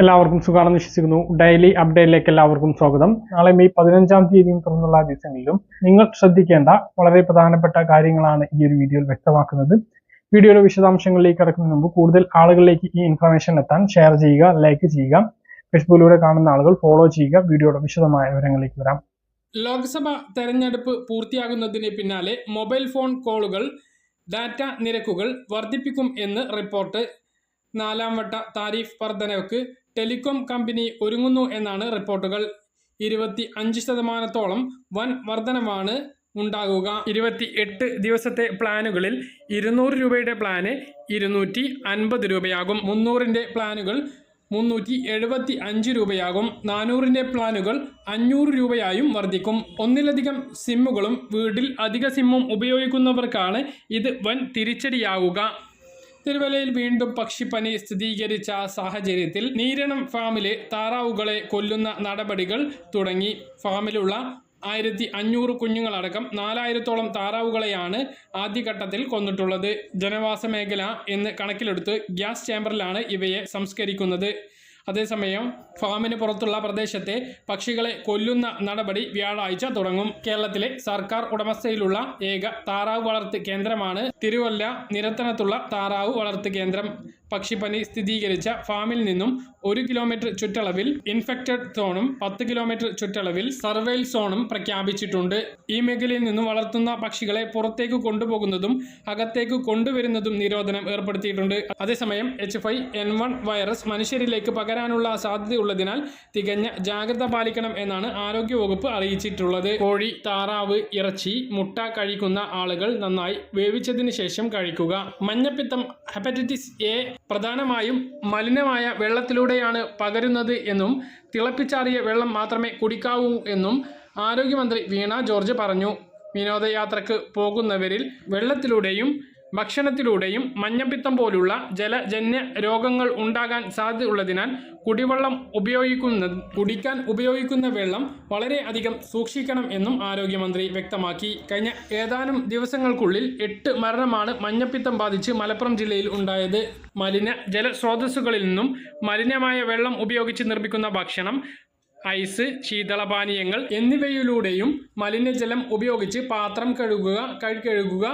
എല്ലാവർക്കും സുഖമാണെന്ന് വിശ്വസിക്കുന്നു. ഡെയിലി അപ്ഡേറ്റിലേക്ക് എല്ലാവർക്കും സ്വാഗതം. നാളെ മെയ് പതിനഞ്ചാം തീയതിയും തുറന്നുള്ള ദിവസങ്ങളിലും നിങ്ങൾ ശ്രദ്ധിക്കേണ്ട വളരെ പ്രധാനപ്പെട്ട കാര്യങ്ങളാണ് ഈ ഒരു വീഡിയോയിൽ വ്യക്തമാക്കുന്നത്. വീഡിയോയുടെ വിശദാംശങ്ങളിലേക്ക് കടക്കുന്നതിന് മുമ്പ് കൂടുതൽ ആളുകളിലേക്ക് ഈ ഇൻഫർമേഷൻ എത്താൻ ഷെയർ ചെയ്യുക ലൈക്ക് ചെയ്യുക ഫേസ്ബുക്കിലൂടെ കാണുന്ന ആളുകൾ ഫോളോ ചെയ്യുക വീഡിയോയുടെ വിശദമായ വിവരങ്ങളിലേക്ക് വരാം. ലോക്സഭ തെരഞ്ഞെടുപ്പ് പൂർത്തിയാകുന്നതിന് പിന്നാലെ മൊബൈൽ ഫോൺ കോളുകൾ ഡാറ്റ നിരക്കുകൾ വർദ്ധിപ്പിക്കും എന്ന് റിപ്പോർട്ട്. നാലാം വട്ട താരിഫ് വർധനയ്ക്ക് ടെലികോം കമ്പനി ഒരുങ്ങുന്നു എന്നാണ് റിപ്പോർട്ടുകൾ. ഇരുപത്തി അഞ്ച് ശതമാനത്തോളം വൻ വർധനമാണ് ഉണ്ടാകുക. ഇരുപത്തി എട്ട് ദിവസത്തെ പ്ലാനുകളിൽ ഇരുന്നൂറ് രൂപയുടെ പ്ലാന് ഇരുന്നൂറ്റി അൻപത് രൂപയാകും. മുന്നൂറിന്റെ പ്ലാനുകൾ മുന്നൂറ്റി എഴുപത്തി അഞ്ച് രൂപയാകും. നാനൂറിന്റെ പ്ലാനുകൾ അഞ്ഞൂറ് രൂപയായും വർദ്ധിക്കും. ഒന്നിലധികം സിമ്മുകളും വീട്ടിൽ അധിക സിമ്മും ഉപയോഗിക്കുന്നവർക്കാണ് ഇത് വൻ തിരിച്ചടിയാവുക. തിരുവല്ലയിൽ വീണ്ടും പക്ഷിപ്പനി സ്ഥിരീകരിച്ച സാഹചര്യത്തിൽ നീരണം ഫാമിലെ താറാവുകളെ കൊല്ലുന്ന നടപടികൾ തുടങ്ങി. ഫാമിലുള്ള ആയിരത്തി അഞ്ഞൂറ് കുഞ്ഞുങ്ങളടക്കം നാലായിരത്തോളം താറാവുകളെയാണ് ആദ്യഘട്ടത്തിൽ കൊന്നിട്ടുള്ളത്. ജനവാസ മേഖല എന്ന് കണക്കിലെടുത്ത് ഗ്യാസ് ചേമ്പറിലാണ് ഇവയെ സംസ്കരിക്കുന്നത്. അതേസമയം ഫാമിന് പുറത്തുള്ള പ്രദേശത്തെ പക്ഷികളെ കൊല്ലുന്ന നടപടി വ്യാഴാഴ്ച തുടങ്ങും. കേരളത്തിലെ സർക്കാർ ഉടമസ്ഥയിലുള്ള ഏക താറാവ് വളർത്ത് കേന്ദ്രമാണ് തിരുവല്ല നിരത്തനത്തുള്ള താറാവ് വളർത്ത് കേന്ദ്രം. പക്ഷിപ്പനി സ്ഥിരീകരിച്ച ഫാമിൽ നിന്നും ഒരു കിലോമീറ്റർ ചുറ്റളവിൽ ഇൻഫെക്റ്റഡ് സോണും പത്ത് കിലോമീറ്റർ ചുറ്റളവിൽ സർവൈൽ സോണും പ്രഖ്യാപിച്ചിട്ടുണ്ട്. ഈ മേഖലയിൽ നിന്നും വളർത്തുന്ന പക്ഷികളെ പുറത്തേക്ക് കൊണ്ടുപോകുന്നതും അകത്തേക്ക് കൊണ്ടുവരുന്നതും നിരോധനം ഏർപ്പെടുത്തിയിട്ടുണ്ട്. അതേസമയം H five N one virus മനുഷ്യരിലേക്ക് പകരാനുള്ള സാധ്യതയുള്ളതിനാൽ തികഞ്ഞ ജാഗ്രത പാലിക്കണം എന്നാണ് ആരോഗ്യവകുപ്പ് അറിയിച്ചിട്ടുള്ളത്. കോഴി താറാവ് ഇറച്ചി മുട്ട കഴിക്കുന്ന ആളുകൾ നന്നായി വേവിച്ചതിന് ശേഷം കഴിക്കുക. മഞ്ഞപ്പിത്തം ഹെപ്പറ്റൈറ്റിസ് എ പ്രധാനമായും മലിനമായ വെള്ളത്തിലൂടെയാണ് പകരുന്നത് എന്നും തിളപ്പിച്ചാറിയ വെള്ളം മാത്രമേ കുടിക്കാവൂ എന്നും ആരോഗ്യമന്ത്രി വീണ ജോർജ് പറഞ്ഞു. വിനോദയാത്രക്ക് പോകുന്നവരിൽ വെള്ളത്തിലൂടെയും ഭക്ഷണത്തിലൂടെയും മഞ്ഞപ്പിത്തം പോലുള്ള ജലജന്യ രോഗങ്ങൾ ഉണ്ടാകാൻ സാധ്യതയുള്ളതിനാൽ കുടിവെള്ളം ഉപയോഗിക്കുന്ന കുടിക്കാൻ ഉപയോഗിക്കുന്ന വെള്ളം വളരെ അധികം സൂക്ഷിക്കണം എന്നും ആരോഗ്യമന്ത്രി വ്യക്തമാക്കി. കഴിഞ്ഞ ഏതാനും ദിവസങ്ങൾക്കുള്ളിൽ എട്ട് മരണമാണ് മഞ്ഞപ്പിത്തം ബാധിച്ച് മലപ്പുറം ജില്ലയിൽ ഉണ്ടായത്. മലിന ജലസ്രോതസ്സുകളിൽ നിന്നും മലിനമായ വെള്ളം ഉപയോഗിച്ച് നിർമ്മിക്കുന്ന ഭക്ഷണം ഐസ് ശീതളപാനീയങ്ങൾ എന്നിവയിലൂടെയും മലിനജലം ഉപയോഗിച്ച് പാത്രം കഴുകുക കൈ കഴുകുക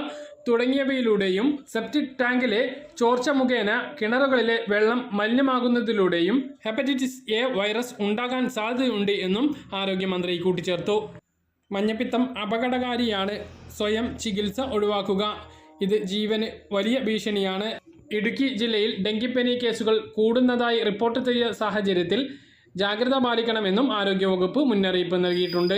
തുടങ്ങിയവയിലൂടെയും സെപ്റ്റിക് ടാങ്കിലെ ചോർച്ച മുഖേന കിണറുകളിലെ വെള്ളം മലിനമാകുന്നതിലൂടെയും ഹെപ്പറ്റൈറ്റിസ് എ വൈറസ് ഉണ്ടാകാൻ സാധ്യതയുണ്ട് എന്നും ആരോഗ്യമന്ത്രി കൂട്ടിച്ചേർത്തു. മഞ്ഞപ്പിത്തം അപകടകാരിയാണ് സ്വയം ചികിത്സ ഒഴിവാക്കുക. ഇത് ജീവന് വലിയ ഭീഷണിയാണ്. ഇടുക്കി ജില്ലയിൽ ഡെങ്കിപ്പനി കേസുകൾ കൂടുന്നതായി റിപ്പോർട്ട് ചെയ്ത സാഹചര്യത്തിൽ ജാഗ്രത പാലിക്കണമെന്നും ആരോഗ്യവകുപ്പ് മുന്നറിയിപ്പ് നൽകിയിട്ടുണ്ട്.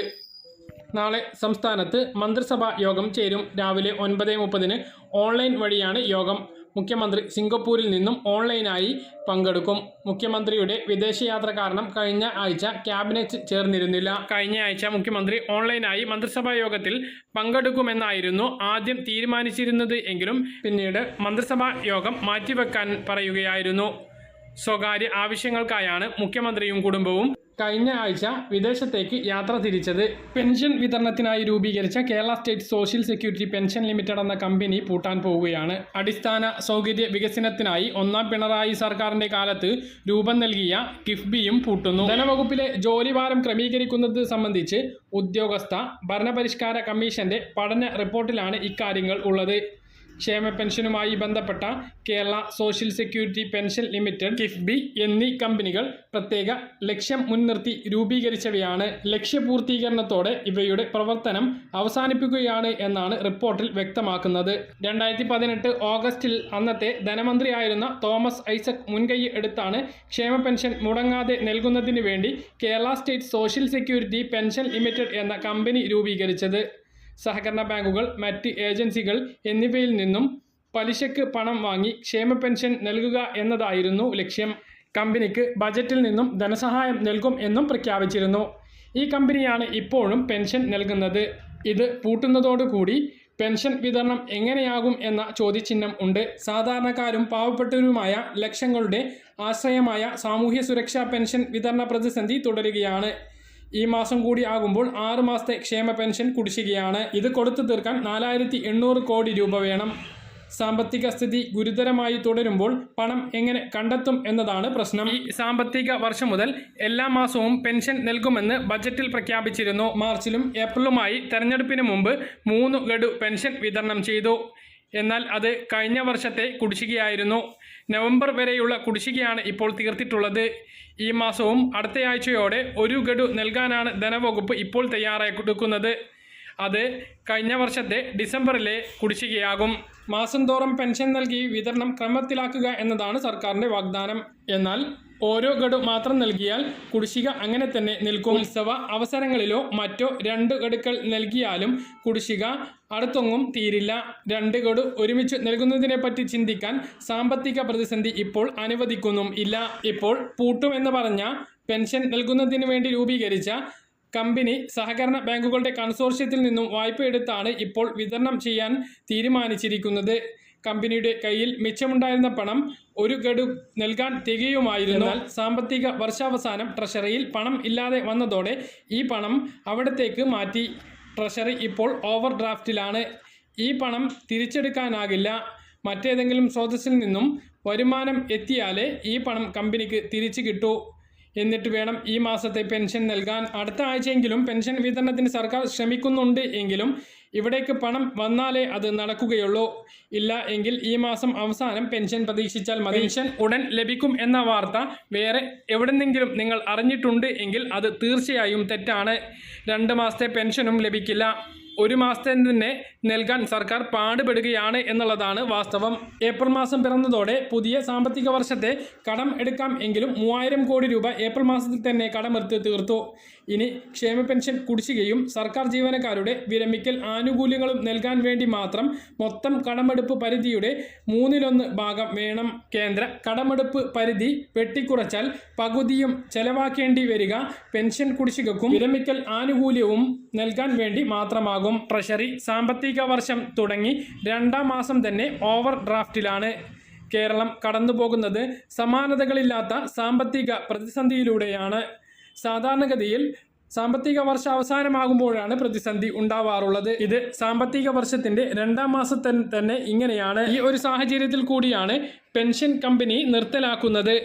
നാളെ സംസ്ഥാനത്ത് മന്ത്രിസഭാ യോഗം ചേരും. രാവിലെ ഒൻപത് മുപ്പതിന് ഓൺലൈൻ വഴിയാണ് യോഗം. മുഖ്യമന്ത്രി സിംഗപ്പൂരിൽ നിന്നും ഓൺലൈനായി പങ്കെടുക്കും. മുഖ്യമന്ത്രിയുടെ വിദേശയാത്ര കാരണം കഴിഞ്ഞ ആഴ്ച ക്യാബിനറ്റ് ചേർന്നിരുന്നില്ല. കഴിഞ്ഞ ആഴ്ച മുഖ്യമന്ത്രി ഓൺലൈനായി മന്ത്രിസഭാ യോഗത്തിൽ പങ്കെടുക്കുമെന്നായിരുന്നു ആദ്യം തീരുമാനിച്ചിരുന്നത് എങ്കിലും പിന്നീട് മന്ത്രിസഭാ യോഗം മാറ്റിവെക്കാൻ പറയുകയായിരുന്നു. സ്വകാര്യ ആവശ്യങ്ങൾക്കായാണ് മുഖ്യമന്ത്രിയും കുടുംബവും കഴിഞ്ഞ ആഴ്ച വിദേശത്തേക്ക് യാത്ര തിരിച്ചത്. പെൻഷൻ വിതരണത്തിനായി രൂപീകരിച്ച Kerala state social security pension limited എന്ന കമ്പനി പൂട്ടാൻ പോവുകയാണ്. അടിസ്ഥാന സൗകര്യ വികസനത്തിനായി ഒന്നാം പിണറായി സർക്കാരിന്റെ കാലത്ത് രൂപം നൽകിയ കിഫ്ബിയും പൂട്ടുന്നു. ധനവകുപ്പിലെ ജോലിഭാരം ക്രമീകരിക്കുന്നത് സംബന്ധിച്ച് ഉദ്യോഗസ്ഥ ഭരണപരിഷ്കാര കമ്മീഷന്റെ പഠന റിപ്പോർട്ടിലാണ് ഇക്കാര്യങ്ങൾ ഉള്ളത്. ക്ഷേമ പെൻഷനുമായി ബന്ധപ്പെട്ട Kerala social security pension limited KIIFB എന്നീ കമ്പനികൾ പ്രത്യേക ലക്ഷ്യം മുൻനിർത്തി രൂപീകരിച്ചവയാണ്. ലക്ഷ്യപൂർത്തീകരണത്തോടെ ഇവയുടെ പ്രവർത്തനം അവസാനിപ്പിക്കുകയാണ് എന്നാണ് റിപ്പോർട്ടിൽ വ്യക്തമാക്കുന്നത്. രണ്ടായിരത്തി പതിനെട്ട് ഓഗസ്റ്റിൽ അന്നത്തെ ധനമന്ത്രിയായിരുന്ന തോമസ് ഐസക് മുൻകൈ എടുത്താണ് ക്ഷേമ പെൻഷൻ മുടങ്ങാതെ നൽകുന്നതിന് വേണ്ടി Kerala state social security pension limited എന്ന കമ്പനി രൂപീകരിച്ചത്. സഹകരണ ബാങ്കുകൾ മറ്റ് ഏജൻസികൾ എന്നിവയിൽ നിന്നും പലിശക്ക് പണം വാങ്ങി ക്ഷേമ പെൻഷൻ നൽകുക എന്നതായിരുന്നു ലക്ഷ്യം. കമ്പനിക്ക് ബജറ്റിൽ നിന്നും ധനസഹായം നൽകും എന്നും പ്രഖ്യാപിച്ചിരുന്നു. ഈ കമ്പനിയാണ് ഇപ്പോഴും പെൻഷൻ നൽകുന്നത്. ഇത് പൂട്ടുന്നതോടുകൂടി പെൻഷൻ വിതരണം എങ്ങനെയാകും എന്ന ചോദ്യചിഹ്നം ഉണ്ട്. സാധാരണക്കാരും പാവപ്പെട്ടവരുമായ ലക്ഷങ്ങളുടെ ആശ്രയമായ സാമൂഹ്യ സുരക്ഷാ പെൻഷൻ വിതരണ പ്രതിസന്ധി തുടരുകയാണ്. ഈ മാസം കൂടി ആകുമ്പോൾ ആറ് മാസത്തെ ക്ഷേമ പെൻഷൻ കുടിശ്ശികയാണ്. ഇത് കൊടുത്തു തീർക്കാൻ നാലായിരത്തി എണ്ണൂറ് കോടി രൂപ വേണം. സാമ്പത്തിക സ്ഥിതി ഗുരുതരമായി തുടരുമ്പോൾ പണം എങ്ങനെ കണ്ടെത്തും എന്നതാണ് പ്രശ്നം. ഈ സാമ്പത്തിക വർഷം മുതൽ എല്ലാ മാസവും പെൻഷൻ നൽകുമെന്ന് ബജറ്റിൽ പ്രഖ്യാപിച്ചിരുന്നു. മാർച്ചിലും ഏപ്രിലുമായി തെരഞ്ഞെടുപ്പിന് മുമ്പ് മൂന്ന് ഗഡു പെൻഷൻ വിതരണം ചെയ്തു. എന്നാൽ അത് കഴിഞ്ഞ വർഷത്തെ കുടിശ്ശികയായിരുന്നു. നവംബർ വരെയുള്ള കുടിശ്ശികയാണ് ഇപ്പോൾ തീർത്തിട്ടുള്ളത്. ഈ മാസവും അടുത്തയാഴ്ചയോടെ ഒരു ഗഡു നൽകാനാണ് ധനവകുപ്പ് ഇപ്പോൾ തയ്യാറാക്കുന്നത് അത് കഴിഞ്ഞ വർഷത്തെ ഡിസംബറിലെ കുടിശ്ശികയാകും. മാസം തോറും പെൻഷൻ നൽകി വിതരണം ക്രമത്തിലാക്കുക എന്നതാണ് സർക്കാരിന്റെ വാഗ്ദാനം. എന്നാൽ ഓരോ ഗഡു മാത്രം നൽകിയാൽ കുടിശ്ശിക അങ്ങനെ തന്നെ നിൽക്കും. ഉത്സവ അവസരങ്ങളിലോ മറ്റോ രണ്ട് ഗഡുക്കൾ നൽകിയാലും കുടിശ്ശിക അടുത്തൊങ്ങും തീരില്ല. രണ്ട് ഗഡു ഒരുമിച്ച് നൽകുന്നതിനെപ്പറ്റി ചിന്തിക്കാൻ സാമ്പത്തിക പ്രതിസന്ധി ഇപ്പോൾ അനുവദിക്കുന്നും ഇല്ല. ഇപ്പോൾ പൂട്ടുമെന്ന് പറഞ്ഞ പെൻഷൻ നൽകുന്നതിന് വേണ്ടി രൂപീകരിച്ച കമ്പനി സഹകരണ ബാങ്കുകളുടെ കൺസോർഷ്യത്തിൽ നിന്നും വായ്പ എടുത്താണ് ഇപ്പോൾ വിതരണം ചെയ്യാൻ തീരുമാനിച്ചിരിക്കുന്നത്. കമ്പനിയുടെ കയ്യിൽ മിച്ചമുണ്ടായിരുന്ന പണം ഒരു ഗഡു നൽകാൻ തികയുമായിരുന്നു. എന്നാൽ സാമ്പത്തിക വർഷാവസാനം ട്രഷറിയിൽ പണം ഇല്ലാതെ വന്നതോടെ ഈ പണം അവിടത്തേക്ക് മാറ്റി. ട്രഷറി ഇപ്പോൾ ഓവർ ഡ്രാഫ്റ്റിലാണ് ഈ പണം തിരിച്ചെടുക്കാനാകില്ല. മറ്റേതെങ്കിലും സ്രോതസ്സിൽ നിന്നും വരുമാനം എത്തിയാലേ ഈ പണം കമ്പനിക്ക് തിരിച്ചു കിട്ടൂ. എന്നിട്ട് വേണം ഈ മാസത്തെ പെൻഷൻ നൽകാൻ. അടുത്ത ആഴ്ചയെങ്കിലും പെൻഷൻ വിതരണത്തിന് സർക്കാർ ശ്രമിക്കുന്നുണ്ട് എങ്കിലും ഇവിടേക്ക് പണം വന്നാലേ അത് നടക്കുകയുള്ളൂ. ഇല്ല എങ്കിൽ ഈ മാസം അവസാനം പെൻഷൻ പ്രതീക്ഷിച്ചാൽ മതി. പെൻഷൻ ഉടൻ ലഭിക്കും എന്ന വാർത്ത വേറെ എവിടെന്നെങ്കിലും നിങ്ങൾ അറിഞ്ഞിട്ടുണ്ട് എങ്കിൽ അത് തീർച്ചയായും തെറ്റാണ്. രണ്ട് മാസത്തെ പെൻഷനും ലഭിക്കില്ല. ഒരു മാസത്തെ തന്നെ നൽകാൻ സർക്കാർ പാടുപെടുകയാണ് എന്നുള്ളതാണ് വാസ്തവം. ഏപ്രിൽ മാസം പിറന്നതോടെ പുതിയ സാമ്പത്തിക വർഷത്തെ കടം എടുക്കാം എങ്കിലും മൂവായിരം കോടി രൂപ ഏപ്രിൽ മാസത്തിൽ തന്നെ കടമെടുത്ത് തീർത്തു. ഇനി ക്ഷേമ പെൻഷൻ കുടിശ്ശികയും സർക്കാർ ജീവനക്കാരുടെ വിരമിക്കൽ ആനുകൂല്യങ്ങളും നൽകാൻ വേണ്ടി മാത്രം മൊത്തം കടമെടുപ്പ് പരിധിയുടെ മൂന്നിലൊന്ന് ഭാഗം വേണം. കേന്ദ്ര കടമെടുപ്പ് പരിധി വെട്ടിക്കുറച്ചാൽ പകുതിയും ചെലവാക്കേണ്ടി വരിക. പെൻഷൻ കുടിശ്ശികക്കും വിരമിക്കൽ ആനുകൂല്യവും നൽകാൻ വേണ്ടി മാത്രമാകും. ട്രഷറി സാമ്പത്തിക വർഷം തുടങ്ങി രണ്ടാം മാസം തന്നെ ഓവർ ഡ്രാഫ്റ്റിലാണ് കേരളം കടന്നുപോകുന്നത്. സമാനതകളില്ലാത്ത സാമ്പത്തിക പ്രതിസന്ധിയിലൂടെയാണ് സാധാരണഗതിയിൽ സാമ്പത്തിക വർഷം അവസാനമാകുമ്പോഴാണ് പ്രതിസന്ധി ഉണ്ടാവാറുള്ളത്. ഇത് സാമ്പത്തിക വർഷത്തിന്റെ രണ്ടാം മാസത്തിൽ തന്നെ ഇങ്ങനെയാണ്. ഈ ഒരു സാഹചര്യത്തിൽ കൂടിയാണ് പെൻഷൻ കമ്പനി നിർത്തലാക്കുന്നത്.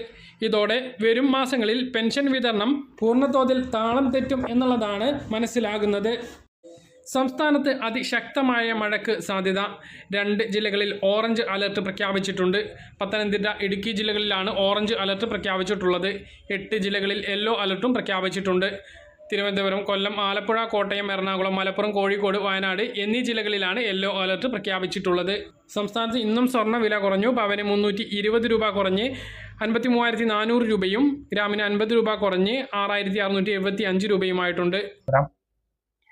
ഇതോടെ വരും മാസങ്ങളിൽ പെൻഷൻ വിതരണം പൂർണതോതിൽ താളം തെറ്റും എന്നുള്ളതാണ് മനസ്സിലാകുന്നത്. സംസ്ഥാനത്ത് അതിശക്തമായ മഴയ്ക്ക് സാധ്യത. രണ്ട് ജില്ലകളിൽ ഓറഞ്ച് അലർട്ട് പ്രഖ്യാപിച്ചിട്ടുണ്ട്. പത്തനംതിട്ട ഇടുക്കി ജില്ലകളിലാണ് ഓറഞ്ച് അലർട്ട് പ്രഖ്യാപിച്ചിട്ടുള്ളത്. എട്ട് ജില്ലകളിൽ യെല്ലോ അലർട്ടും പ്രഖ്യാപിച്ചിട്ടുണ്ട്. തിരുവനന്തപുരം കൊല്ലം ആലപ്പുഴ കോട്ടയം എറണാകുളം മലപ്പുറം കോഴിക്കോട് വയനാട് എന്നീ ജില്ലകളിലാണ് യെല്ലോ അലർട്ട് പ്രഖ്യാപിച്ചിട്ടുള്ളത്. സംസ്ഥാനത്ത് ഇന്നും സ്വർണ വില കുറഞ്ഞു. പവന് മുന്നൂറ്റി ഇരുപത് രൂപ കുറഞ്ഞ് അൻപത്തി മൂവായിരത്തി നാനൂറ് രൂപയും ഗ്രാമിന് അൻപത് രൂപ കുറഞ്ഞ് ആറായിരത്തി അറുന്നൂറ്റി എഴുപത്തി അഞ്ച് രൂപയുമായിട്ടുണ്ട്.